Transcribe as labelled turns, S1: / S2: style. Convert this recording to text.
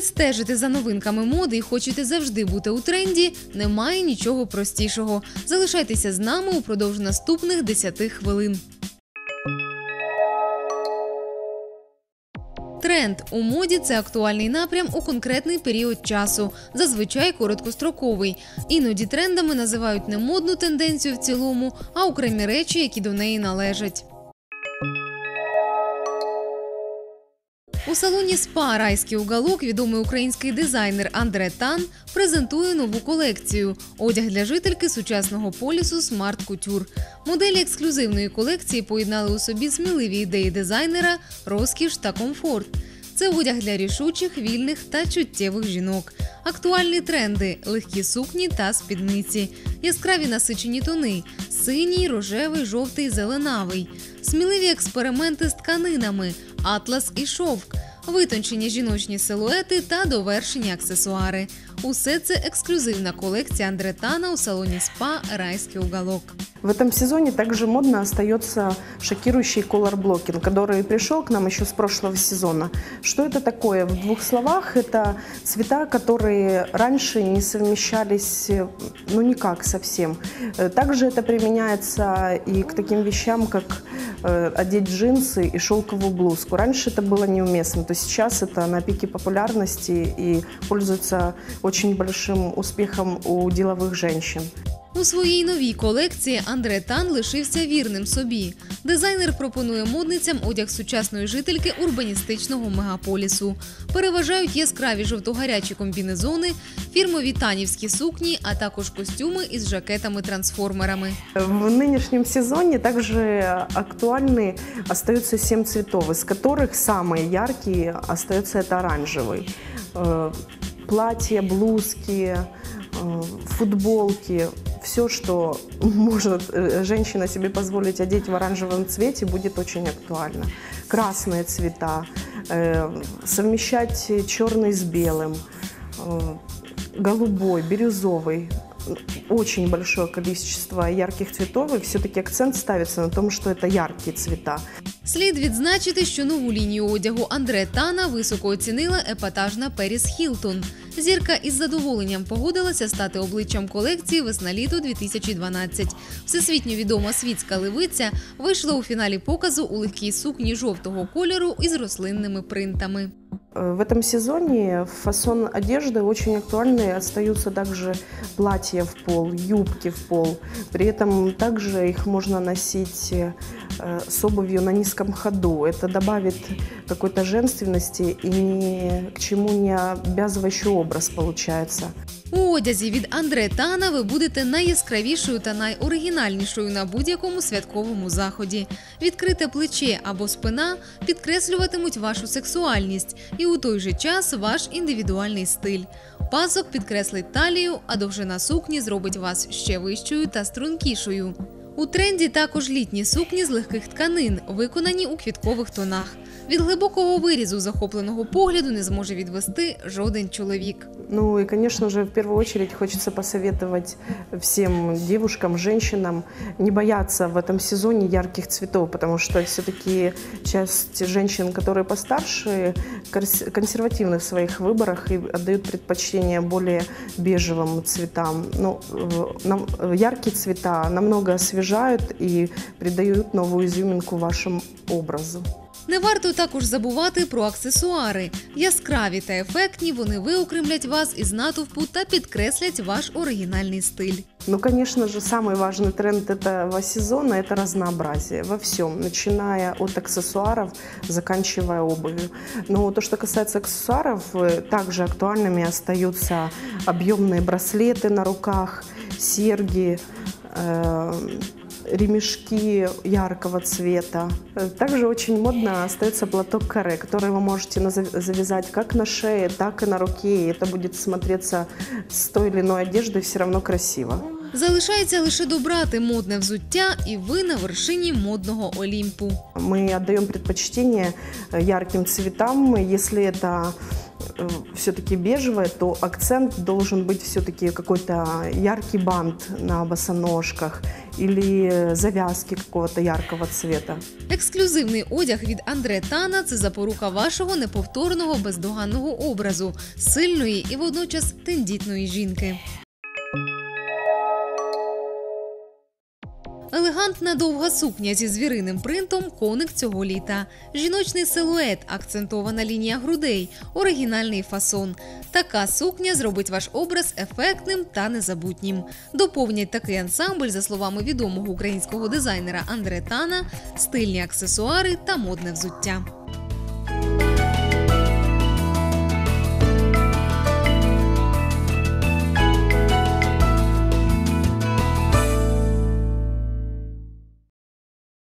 S1: стежите за новинками моди і хочете завжди бути у тренді, немає нічого простішого. Залишайтеся з нами упродовж наступних 10 хвилин. Тренд у моді це актуальний напрям у конкретний період часу, зазвичай короткостроковий. Іноді трендами називають не модну тенденцію в цілому, а окремі речі, які до неї належать. У салоні СПА Райський уголок відомий український дизайнер Андре Тан презентує нову колекцію одяг для жительки сучасного полісу Смарт Кутюр. Моделі ексклюзивної колекції поєднали у собі сміливі ідеї дизайнера, розкіш та комфорт. Це одяг для рішучих, вільних та чуттєвих жінок. Актуальні тренди, легкі сукні та спідниці, яскраві насичені тони, синій, рожевий, жовтий, зеленавий, сміливі експерименти з тканинами, атлас і шовк, витончені жіночні силуети та довершені аксесуари. Усе це ексклюзивна колекція Андретана у салоні СПА Райський уголок.
S2: В этом сезоне также модно остается шокирующий колор-блокинг, который пришел к нам еще с прошлого сезона. Что это такое? В двух словах, это цвета, которые раньше не совмещались, э, ну никак совсем. Э, Также это применяется и к таким вещам, как э, одеть джинсы и шелковую блузку. Раньше это было неуместно, то сейчас это на пике популярности и пользуется очень большим успехом у деловых женщин.
S1: У своїй новій колекції Андре Тан лишився вірним собі. Дизайнер пропонує модницям одяг сучасної жительки урбаністичного мегаполісу. Переважають яскраві жовтогарячі комбінезони, фірмові танівські сукні, а також костюми із жакетами-трансформерами.
S2: В нынешнем сезоне также актуальны остаются семь цветов, из которых самые яркие остается это оранжевый. Э, Платья, блузки, э, футболки, все, что может э, женщина себе позволить одеть в оранжевом цвете, будет очень актуально. Красные цвета, э, совмещать черный с белым, э, голубой, бирюзовый. Очень большое количество ярких цветов, и все-таки акцент ставится на том, что это яркие цвета.
S1: Слід відзначити, що нову лінію одягу Андре Тана високо оцінила епатажна Періс Хілтон. Зірка із задоволенням погодилася стати обличчям колекції весна-літо 2012. Всесвітньо відома світська левиця вийшла у фіналі показу у легкій сукні жовтого кольору із рослинними принтами.
S2: Э, В этом сезоне фасон одежды очень актуальны. Остаются также платья в пол, юбки в пол. При этом также их можно носить э, с обувью на низком ходу. Это добавит какой-то женственности и ни к чему не обязывающий образ получается.
S1: У одязі від Андре Тана ви будете найяскравішою та найоригінальнішою на будь-якому святковому заході. Відкрите плече або спина підкреслюватимуть вашу сексуальність і у той же час ваш індивідуальний стиль. Пасок підкреслить талію, а довжина сукні зробить вас ще вищою та стрункішою. У тренді також літні сукні з легких тканин, виконані у квіткових тонах. Від глибокого вирізу захопленого погляду не зможе відвести жоден чоловік.
S2: Ну и, конечно же, в первую очередь хочется посоветовать всем девушкам, женщинам не бояться в этом сезоне ярких цветов, потому что все-таки часть женщин, которые постарше, корс- консервативны в своих выборах и отдают предпочтение более бежевым цветам. Ну, э, нам- э, яркие цвета намного освежают и придают новую изюминку вашему образу.
S1: Не варто також забувати про аксесуари. Яскраві та ефектні вони виокремлять вас із натовпу та підкреслять ваш оригінальний стиль.
S2: Ну, конечно же, самый важный тренд этого сезона – это разнообразие во всем, начиная от аксессуаров, заканчивая обувью. Но то, что касается аксессуаров, э, также актуальными остаются объемные браслеты на руках, серьги, э, ремешки яркого цвета. Э, Также очень модно остается платок каре, который вы можете назав- завязать как на шее, так и на руке. И это будет смотреться с той или иной одеждой все равно красиво.
S1: Залишається лише добрати модне взуття, і ви на вершині модного Олімпу.
S2: Мы отдаем предпочтение э, ярким цветам. Если это все-таки бежевое, то акцент должен быть все-таки какой-то яркий бант на босоножках или завязки какого-то яркого цвета.
S1: Ексклюзивний одяг від Андре Тана це запорука вашого неповторного бездоганного образу, сильної і водночас тендітної жінки. Елегантна довга сукня зі звіриним принтом коник цього літа. Жіночний силует, акцентована лінія грудей, оригінальний фасон. Така сукня зробить ваш образ ефектним та незабутнім. Доповнять такий ансамбль, за словами відомого українського дизайнера Андре Тана, стильні аксесуари та модне взуття.